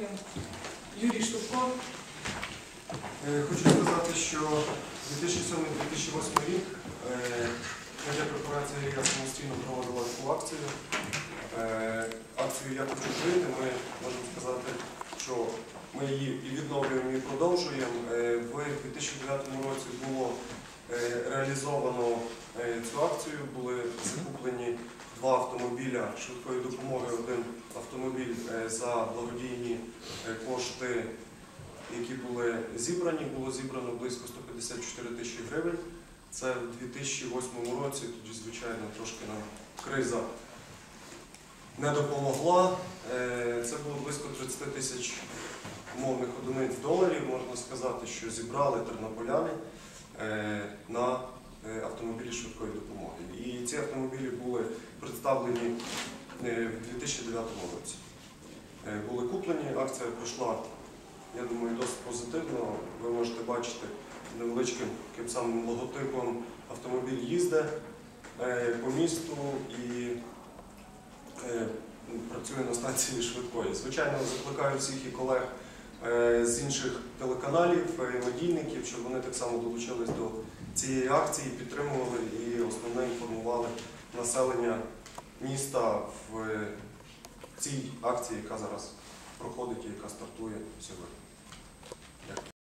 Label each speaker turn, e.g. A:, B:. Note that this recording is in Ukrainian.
A: Дякуємо. Юрій Штовко.
B: Е, Хочу сказати, що 2007-2008 рік е, медіакорпорація «Рія» самостійно проводила таку акцію. Е, Акцію Я хочу жити. Ми можемо сказати, що ми її і відновлюємо, і продовжуємо. В 2009 році було реалізовано цю акцію, були закуплені два автомобіля швидкої допомоги. Е, за благодійні е, кошти які були зібрані, було зібрано близько 154 тисячі гривень. Це в 2008 році, тоді, звичайно, трошки нам криза не допомогла. Е, Це було близько 30 тисяч умовних одиниць доларів, можна сказати, що зібрали тернополяни на автомобілі швидкої допомоги. І ці автомобілі були представлені в 2009 році. Е, Були куплені, акція пройшла я думаю, досить позитивно. Ви можете бачити невеличким таким самим логотипом автомобіль їздить е, по місту і е, працює на станції швидкої. Звичайно, закликаю всіх і колег з інших телеканалів, медійників, щоб вони так само долучились до цієї акції, підтримували і основне інформували населення міста в цій акції, яка зараз проходить і яка стартує сьогодні.